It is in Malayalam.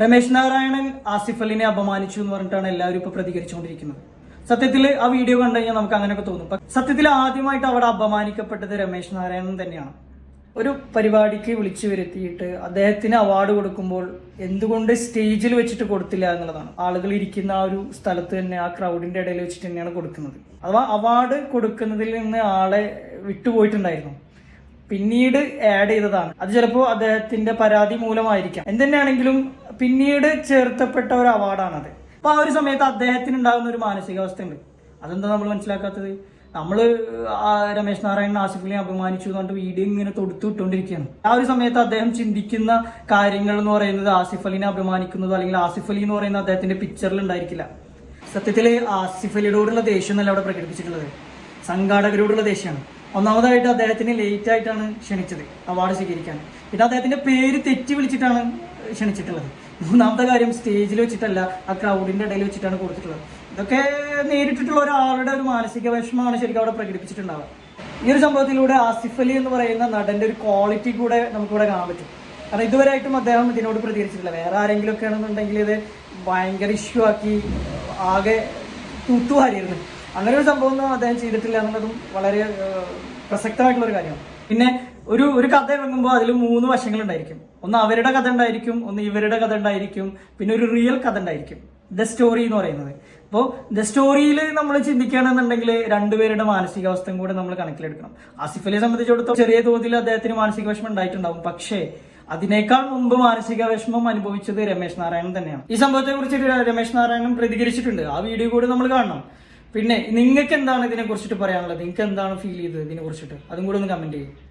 രമേശ് നാരായണൻ ആസിഫ് അലിനെ അപമാനിച്ചു എന്ന് പറഞ്ഞിട്ടാണ് എല്ലാവരും ഇപ്പൊ പ്രതികരിച്ചുകൊണ്ടിരിക്കുന്നത്. സത്യത്തിൽ ആ വീഡിയോ കണ്ടു കഴിഞ്ഞാൽ നമുക്ക് അങ്ങനെയൊക്കെ തോന്നും. സത്യത്തിൽ ആദ്യമായിട്ട് അവിടെ അപമാനിക്കപ്പെട്ടത് രമേശ് നാരായണൻ തന്നെയാണ്. ഒരു പരിപാടിക്ക് വിളിച്ചു വരുത്തിയിട്ട് അദ്ദേഹത്തിന് അവാർഡ് കൊടുക്കുമ്പോൾ എന്തുകൊണ്ട് സ്റ്റേജിൽ വെച്ചിട്ട് കൊടുത്തില്ല എന്നുള്ളതാണ്. ആളുകൾ ഇരിക്കുന്ന ആ ഒരു സ്ഥലത്ത് തന്നെ ആ ക്രൗഡിന്റെ ഇടയിൽ വെച്ചിട്ട് തന്നെയാണ് കൊടുക്കുന്നത്. അഥവാ അവാർഡ് കൊടുക്കുന്നതിൽ നിന്ന് ആളെ വിട്ടുപോയിട്ടുണ്ടായിരുന്നു. പിന്നീട് ആഡ് ചെയ്തതാണ്. അത് ചിലപ്പോൾ അദ്ദേഹത്തിന്റെ പരാതി മൂലമായിരിക്കാം. എന്തുതന്നെയാണെങ്കിലും പിന്നീട് ചേർത്തപ്പെട്ട ഒരു അവാർഡാണത് അപ്പോൾ ആ ഒരു സമയത്ത് അദ്ദേഹത്തിന് ഉണ്ടാകുന്ന ഒരു മാനസികാവസ്ഥ ഉണ്ട് അതെന്താ നമ്മൾ മനസ്സിലാക്കാത്തത്? നമ്മൾ രമേശ് നാരായണൻ ആസിഫിനെ അപമാനിച്ചു എന്ന് പറഞ്ഞിട്ട് വീഡിയോ ഇങ്ങനെ തൊടുത്തു വിട്ടുകൊണ്ടിരിക്കുകയാണ്. ആ ഒരു സമയത്ത് അദ്ദേഹം ചിന്തിക്കുന്ന കാര്യങ്ങൾ എന്ന് പറയുന്നത് ആസിഫ് അലിനെ അഭിമാനിക്കുന്നതോ അല്ലെങ്കിൽ ആസിഫ് അലി എന്ന് പറയുന്ന അദ്ദേഹത്തിന്റെ പിക്ചറിൽ ഉണ്ടായിരിക്കില്ല. സത്യത്തിൽ ആസിഫ് അലിയോടുള്ള ദേഷ്യം എന്നല്ല അവിടെ പ്രകടിപ്പിച്ചിട്ടുള്ളത്. സംഘാടകരോടുള്ള ദേഷ്യമാണ് ഒന്നാമതായിട്ട് അദ്ദേഹത്തിന് ലേറ്റ് ആയിട്ടാണ് ക്ഷണിച്ചത്. അവാർഡ് സ്വീകരിക്കാൻ. പിന്നെ അദ്ദേഹത്തിന്റെ പേര് തെറ്റി വിളിച്ചിട്ടാണ് ക്ഷണിച്ചിട്ടുള്ളത്. മൂന്നാമത്തെ കാര്യം സ്റ്റേജിൽ വെച്ചിട്ടല്ല ആ ക്രൗഡിന്റെ ഇടയിൽ വെച്ചിട്ടാണ് കൊടുത്തിട്ടുള്ളത്. ഇതൊക്കെ നേരിട്ടിട്ടുള്ള ഒരാളുടെ ഒരു മാനസിക വിഷമമാണ് ശരിക്കും അവിടെ പ്രകടിപ്പിച്ചിട്ടുണ്ടാവുക. ഈ ഒരു സംഭവത്തിലൂടെ ആസിഫ് അലി എന്ന് പറയുന്ന നടന്റെ ഒരു ക്വാളിറ്റി കൂടെ നമുക്കിവിടെ കാണാൻ പറ്റും. കാരണം ഇതുവരെയായിട്ടും അദ്ദേഹം ഇതിനോട് പ്രതികരിച്ചിട്ടില്ല. വേറെ ആരെങ്കിലും ഒക്കെ ആണെന്നുണ്ടെങ്കിൽ ഇത് ഭയങ്കര ഇഷ്യൂ ആക്കി ആകെ തൂത്തുവാരിയിരുന്നു. അങ്ങനെ ഒരു സംഭവം ഒന്നും അദ്ദേഹം ചെയ്തിട്ടില്ല എന്നുള്ളതും വളരെ പ്രസക്തമായിട്ടുള്ള ഒരു കാര്യമാണ്. പിന്നെ ഒരു ഒരു കഥ ഇറങ്ങുമ്പോൾ അതിൽ മൂന്ന് വശങ്ങളുണ്ടായിരിക്കും. ഒന്ന് അവരുടെ കഥ ഉണ്ടായിരിക്കും ഒന്ന് ഇവരുടെ കഥ ഉണ്ടായിരിക്കും പിന്നെ ഒരു റിയൽ കഥ ഉണ്ടായിരിക്കും. ദ സ്റ്റോറി എന്ന് പറയുന്നത്. അപ്പോൾ ദ സ്റ്റോറിയിൽ നമ്മൾ ചിന്തിക്കുകയാണെന്നുണ്ടെങ്കിൽ രണ്ടുപേരുടെ മാനസികാവസ്ഥയും കൂടെ നമ്മൾ കണക്കിലെടുക്കണം. ആസിഫ് അലിയെ സംബന്ധിച്ചിടത്തോളം ചെറിയ തോതിൽ അദ്ദേഹത്തിന് മാനസിക വിഷമം ഉണ്ടായിട്ടുണ്ടാവും. പക്ഷേ അതിനേക്കാൾ മുമ്പ് മാനസിക വിഷമം അനുഭവിച്ചത് രമേശ് നാരായണൻ തന്നെയാണ്. ഈ സംഭവത്തെ കുറിച്ച് രമേശ് നാരായണൻ പ്രതികരിച്ചിട്ടുണ്ട്. ആ വീഡിയോ കൂടി നമ്മൾ കാണണം. പിന്നെ നിങ്ങൾക്ക് എന്താണ് ഇതിനെ കുറിച്ചിട്ട് പറയാനുള്ളത്? നിങ്ങൾക്ക് എന്താണ് ഫീൽ ചെയ്തത് ഇതിനെ കുറിച്ചിട്ട്? അതും കൂടെ ഒന്ന് കമന്റ് ചെയ്യും.